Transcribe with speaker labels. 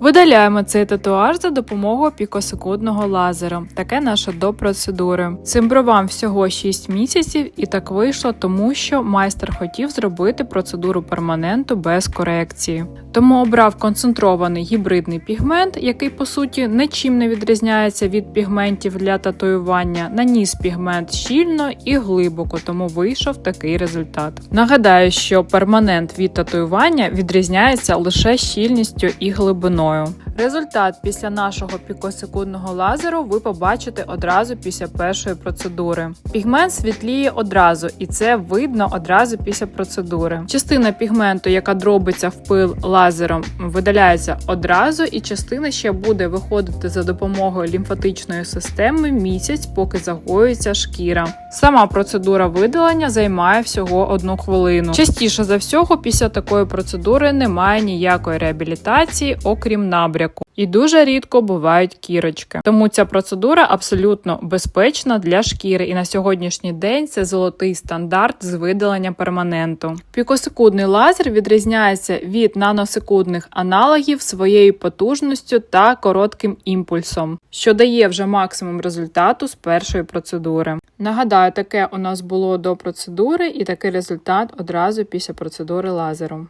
Speaker 1: Видаляємо цей татуаж за допомогою пікосекундного лазера. Таке наше до процедури. Цим бровам всього 6 місяців, і так вийшло, тому що майстер хотів зробити процедуру перманенту без корекції. Тому обрав концентрований гібридний пігмент, який по суті нічим не відрізняється від пігментів для татуювання. Наніс пігмент щільно і глибоко, тому вийшов такий результат. Нагадаю, що перманент від татуювання відрізняється лише щільністю і глибиною. oil Результат після нашого пікосекундного лазеру ви побачите одразу після першої процедури. Пігмент світліє одразу, і це видно одразу після процедури. Частина пігменту, яка дробиться в пил лазером, видаляється одразу, і частина ще буде виходити за допомогою лімфатичної системи місяць, поки загоюється шкіра. Сама процедура видалення займає всього одну хвилину. Частіше за всього, після такої процедури немає ніякої реабілітації, окрім набряку. І дуже рідко бувають кірочки. Тому ця процедура абсолютно безпечна для шкіри, і на сьогоднішній день це золотий стандарт з видалення перманенту. Пікосекундний лазер відрізняється від наносекундних аналогів своєю потужністю та коротким імпульсом, що дає вже максимум результату з першої процедури. Нагадаю, таке у нас було до процедури, і такий результат одразу після процедури лазером.